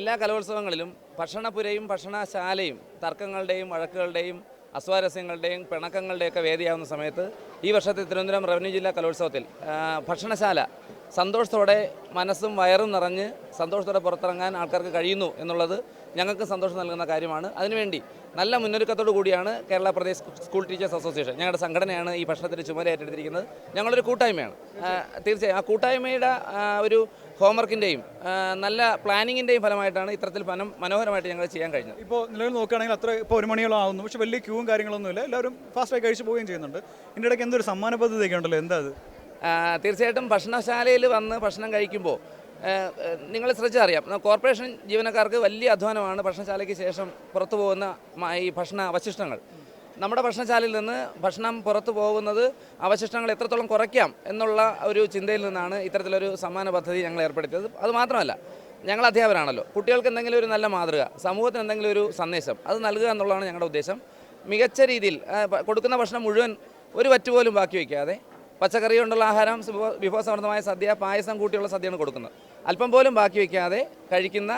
എല്ലാ കലോത്സവങ്ങളിലും ഭക്ഷണപുരയും ഭക്ഷണശാലയും തർക്കങ്ങളുടെയും വഴക്കുകളുടെയും അസ്വാരസ്യങ്ങളുടെയും പിണക്കങ്ങളുടെയൊക്കെ വേദിയാവുന്ന സമയത്ത് ഈ വർഷത്തെ തിരുവനന്തപുരം റവന്യൂ ജില്ലാ കലോത്സവത്തിൽ ഭക്ഷണശാല സന്തോഷത്തോടെ മനസ്സും വയറും നിറഞ്ഞ് സന്തോഷത്തോടെ പുറത്തിറങ്ങാൻ ആൾക്കാർക്ക് കഴിയുന്നു എന്നുള്ളത് ഞങ്ങൾക്ക് സന്തോഷം നൽകുന്ന കാര്യമാണ്. അതിനുവേണ്ടി നല്ല മുന്നൊരുക്കത്തോടു കൂടിയാണ് Kerala Pradesh school teachers association ഞങ്ങളുടെ സംഘടനയാണ് ഈ ഭക്ഷണത്തിന് ചുമതല ഏറ്റെടുത്തിരിക്കുന്നത് ഞങ്ങളൊരു കൂട്ടായ്മയാണ്. തീർച്ചയായും ആ കൂട്ടായ്മയുടെ ഒരു ഹോംവർക്കിന്റെയും നല്ല പ്ലാനിങ്ങിന്റെയും ഫലമായിട്ടാണ് ഇത്തരത്തിൽ ഫലം മനോഹരമായിട്ട് ഞങ്ങൾ ചെയ്യാൻ കഴിഞ്ഞത്. ഇപ്പോൾ നിലവിൽ നോക്കുകയാണെങ്കിൽ അത്ര ഇപ്പോൾ ഒരു മണിയോളം ആവുന്നു പക്ഷേ വലിയ ക്യൂവും കാര്യങ്ങളൊന്നുമില്ല എല്ലാവരും ഫാസ്റ്റായി കഴിച്ചു പോവുകയും ചെയ്യുന്നുണ്ട്. ഇതിന്റെ ഇടയ്ക്ക് എന്തൊരു സമ്മാന പദ്ധതിയൊക്കെ ഉണ്ടല്ലോ? എന്താ അത്? തീർച്ചയായിട്ടും ഭക്ഷണശാലയിൽ വന്ന് ഭക്ഷണം കഴിക്കുമ്പോൾ നിങ്ങൾ ശ്രദ്ധിച്ചറിയാം അറിയാം കോർപ്പറേഷൻ ജീവനക്കാർക്ക് വലിയ അധ്വാനമാണ് ഭക്ഷണശാലയ്ക്ക് ശേഷം പുറത്തു പോകുന്ന ഈ ഭക്ഷണ അവശിഷ്ടങ്ങൾ. നമ്മുടെ ഭക്ഷണശാലയിൽ നിന്ന് ഭക്ഷണം പുറത്തു പോകുന്നത് അവശിഷ്ടങ്ങൾ എത്രത്തോളം കുറയ്ക്കാം എന്നുള്ള ഒരു ചിന്തയിൽ നിന്നാണ് ഇത്തരത്തിലൊരു സമ്മാന പദ്ധതി ഞങ്ങൾ ഏർപ്പെടുത്തിയത്. അത് മാത്രമല്ല ഞങ്ങൾ അധ്യാപകരാണല്ലോ. കുട്ടികൾക്ക് എന്തെങ്കിലും ഒരു നല്ല മാതൃക സമൂഹത്തിന് എന്തെങ്കിലും ഒരു സന്ദേശം അത് നൽകുക എന്നുള്ളതാണ് ഞങ്ങളുടെ ഉദ്ദേശം. മികച്ച രീതിയിൽ കൊടുക്കുന്ന ഭക്ഷണം മുഴുവൻ ഒരു വറ്റ് പോലും ബാക്കി വയ്ക്കാതെ പച്ചക്കറി കൊണ്ടുള്ള ആഹാരം വിഭവസമൃദ്ധമായ സദ്യ പായസം കൂട്ടിയുള്ള സദ്യയാണ് കൊടുക്കുന്നത്. അല്പം പോലും ബാക്കി വയ്ക്കാതെ കഴിക്കുന്ന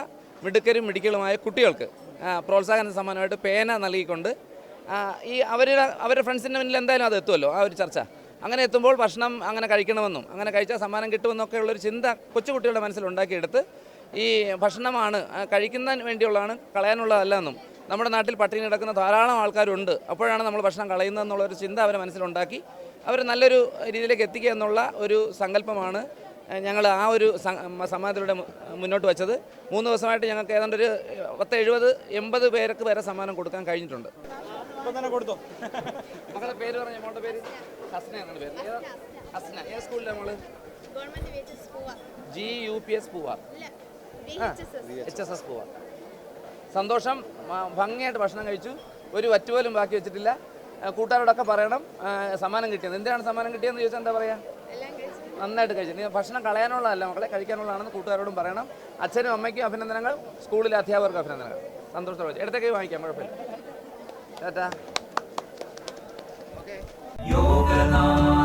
മിടുക്കരും മിടുക്കികളുമായ കുട്ടികൾക്ക് പ്രോത്സാഹന സമ്മാനമായിട്ട് പേന നൽകിക്കൊണ്ട് ഈ അവർ അവരുടെ ഫ്രണ്ട്സിന്റെ മുന്നിൽ എന്തായാലും അത് എത്തുമല്ലോ ആ ഒരു ചർച്ച. അങ്ങനെ എത്തുമ്പോൾ ഭക്ഷണം അങ്ങനെ കഴിക്കണമെന്നും അങ്ങനെ കഴിച്ചാൽ സമ്മാനം കിട്ടുമെന്നൊക്കെ ഉള്ളൊരു ചിന്ത കൊച്ചുകുട്ടികളുടെ മനസ്സിൽ ഉണ്ടാക്കിയെടുത്ത് ഈ ഭക്ഷണമാണ് കഴിക്കുന്നതിന് വേണ്ടിയുള്ളതാണ് കളയാനുള്ളതല്ല എന്നും നമ്മുടെ നാട്ടിൽ പട്ടിണി കിടക്കുന്ന ധാരാളം ആൾക്കാരുണ്ട് അപ്പോഴാണ് നമ്മൾ ഭക്ഷണം കളയുന്നതെന്നുള്ളൊരു ചിന്ത അവരെ മനസ്സിലുണ്ടാക്കി അവർ നല്ലൊരു രീതിയിലേക്ക് എത്തിക്കുക എന്നുള്ള ഒരു സങ്കല്പമാണ് ഞങ്ങൾ ആ ഒരു സമ്മാനത്തിലൂടെ മുന്നോട്ട് വെച്ചത്. മൂന്ന് ദിവസമായിട്ട് ഞങ്ങൾക്ക് ഏതാണ്ട് ഒരു പത്ത് എഴുപത് എൺപത് പേർക്ക് വരെ സമ്മാനം കൊടുക്കാൻ കഴിഞ്ഞിട്ടുണ്ട്. തന്നെ കൊടുത്തോ. മകളുടെ പേര് പറഞ്ഞ മോളുടെ പേര്? ഹസ്ന എന്നാണ് പേര്. ഹസ്ന. ഏത് സ്കൂളിലാണ് മോൾ? G U P S Poovar H S S. Poovar സന്തോഷം. ഭംഗിയായിട്ട് ഭക്ഷണം കഴിച്ചു. ഒരു വറ്റുപോലും ബാക്കി വെച്ചിട്ടില്ല. കൂട്ടുകാരോടൊക്കെ പറയണം. സമ്മാനം കിട്ടിയത് എന്തിനാണ് സമ്മാനം കിട്ടിയതെന്ന് ചോദിച്ചാൽ എന്താ പറയാ? എല്ലാം കഴിച്ചു. നന്നായിട്ട് കഴിച്ചു. നീ ഭക്ഷണം കളയാനുള്ളതല്ല മക്കളെ കഴിക്കാനുള്ളതാണെന്ന് കൂട്ടുകാരോടും പറയണം. അച്ഛനും അമ്മയ്ക്കും അഭിനന്ദനങ്ങൾ. സ്കൂളിലെ അധ്യാപകർക്കും അഭിനന്ദനങ്ങൾ. സന്തോഷത്തോടെ എടുത്തേക്ക് വാങ്ങിക്കാം കുഴപ്പമില്ല. ടാറ്റാ യോഗനാഥ